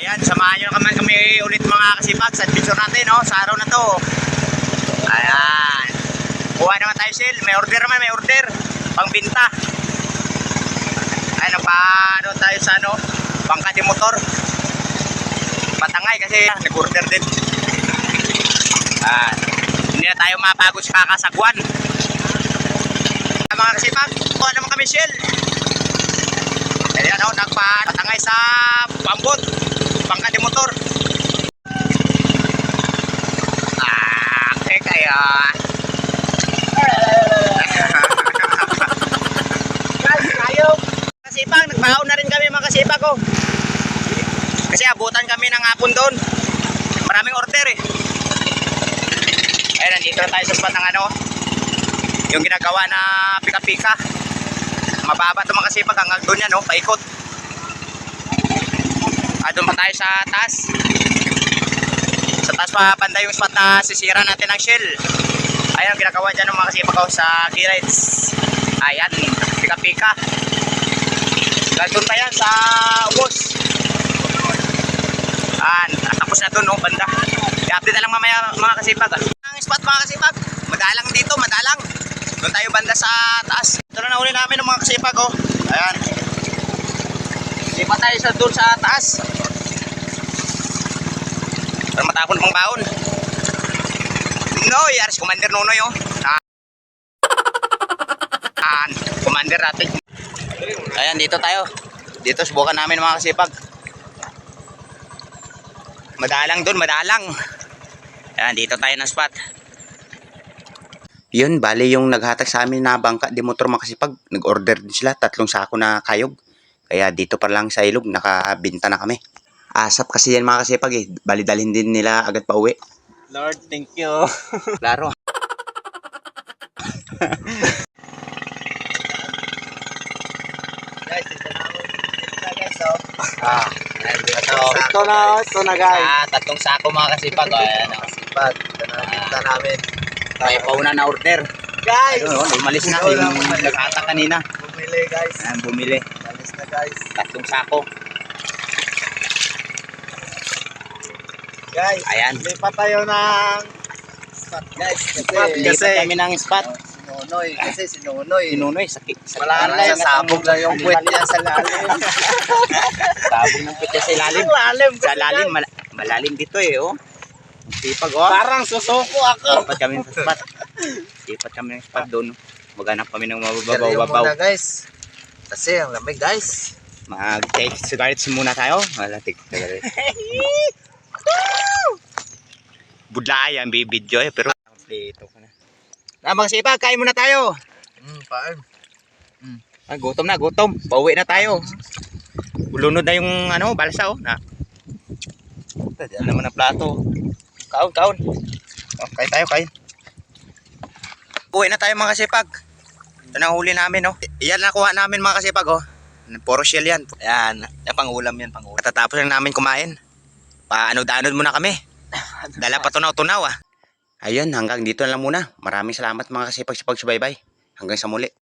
Ayan, samahan nyo naman kami ulit mga kasipag sa adventure natin, no? Sa araw na to. Ayan. Kuha naman tayo, Sil. May order naman, may order. Pangbinta. Ayan, nagpaano tayo sa ano? Bangka di motor. Patangay kasi nag-order din. Ayan. Hindi na tayo mapagod sa kakasagwan. Mga kasipag, kuha naman kami, Sil. Kaya ano, nagpatangay sa pambot, bangka di motor. Ah, eh kaya. Kasipag, nagbaon na rin kami mga kasipag ko. Kasi abutan kami ng hapon doon. Maraming order eh. Ayun, nandito na tayo sa spot ng ano, yung ginagawa na pika-pika. Mababa ito mga kasipag hanggang doon yan, no? paikot. Doon pa tayo sa taas. Sa taas pa banda yung spot na sisira natin ng shell. Ayan, ang ginagawa dyan ng mga kasipag ko sa Girates. Ayan, pika-pika. Doon pa yan sa ubos. Ayan, tapos na doon, no, banda. I-update na lang mamaya mga kasipag. ah. Ang spot mga kasipag, madalang dito, madalang. Doon tayo banda sa taas. Ito na nahuli namin ng mga kasipag oh. Ayan. Sipa tayo sa doon sa taas. Para matapon pang baon. Noy, Aris Commander Nonoy oh. Ayan, Commander natin. Ayan, dito tayo. Dito subukan namin mga kasipag. Madalang doon, madalang. Ayan, dito tayo ng spot. Yun, bali yung naghatag sa amin na bangka di motor makasipag. Nag-order din sila, tatlong sako na kayog. Kaya dito pa lang sa ilog, nakabinta na kami. Asap kasi yan mga kasipag eh. Bali dalhin din nila agad pa uwi. Lord, thank you. Klaro. guys, ito na. Ito guys, oh. Ah, nandito. Ito na, ito na guys. Ah, tatlong sako mga kasipag. Oh, ayan, oh. Sipag, ito na binta namin. May pauna na order. Guys! Ayun, oh, umalis na. Ito Yung lang. naghatak kanina. Bumili guys. Ayan, bumili. Na guys. Tatlong sako. Guys, Ayan. lipat tayo ng spot guys. Kasi, Lipat kami ng spot. si Nonoy, kasi si Nonoy. Inunoy, sakit. sakit. Wala na yan, sabog lang yung puwet niya sa lalim. Sabog ng pitya sa ilalim. lalim. Sa lalim, mal- malalim dito eh, oh. Sipag, oh. Parang susuko ako. Sipat kami sa spot. Sipat kami ng spot doon. Maghanap kami ng mababaw-babaw. muna guys. Kasi ang lamig guys. Mag-take cigarettes muna tayo. Wala, take cigarettes. Budla yan, bibidyo eh. Pero, dito ko na. Na, mga sipag, kain muna tayo. Hmm, paan. Ah, gutom na, gutom. Pauwi na tayo. Ulunod na yung ano, balsa oh. Na. Yan naman ang plato. Kaon, kaon. Oh, kain tayo, kain. Uwi na tayo mga kasipag. Ito na huli namin, oh. Yan nakuha namin mga kasipag, oh. Puro shell yan. Yan, yan pang-ulam yan, pang-ulam. Katatapos lang namin kumain. Paano-daanod muna kami. Dala pa tunaw-tunaw, ah. Ayun, hanggang dito na lang muna. Maraming salamat mga kasipag sa pagsubaybay. Hanggang sa muli.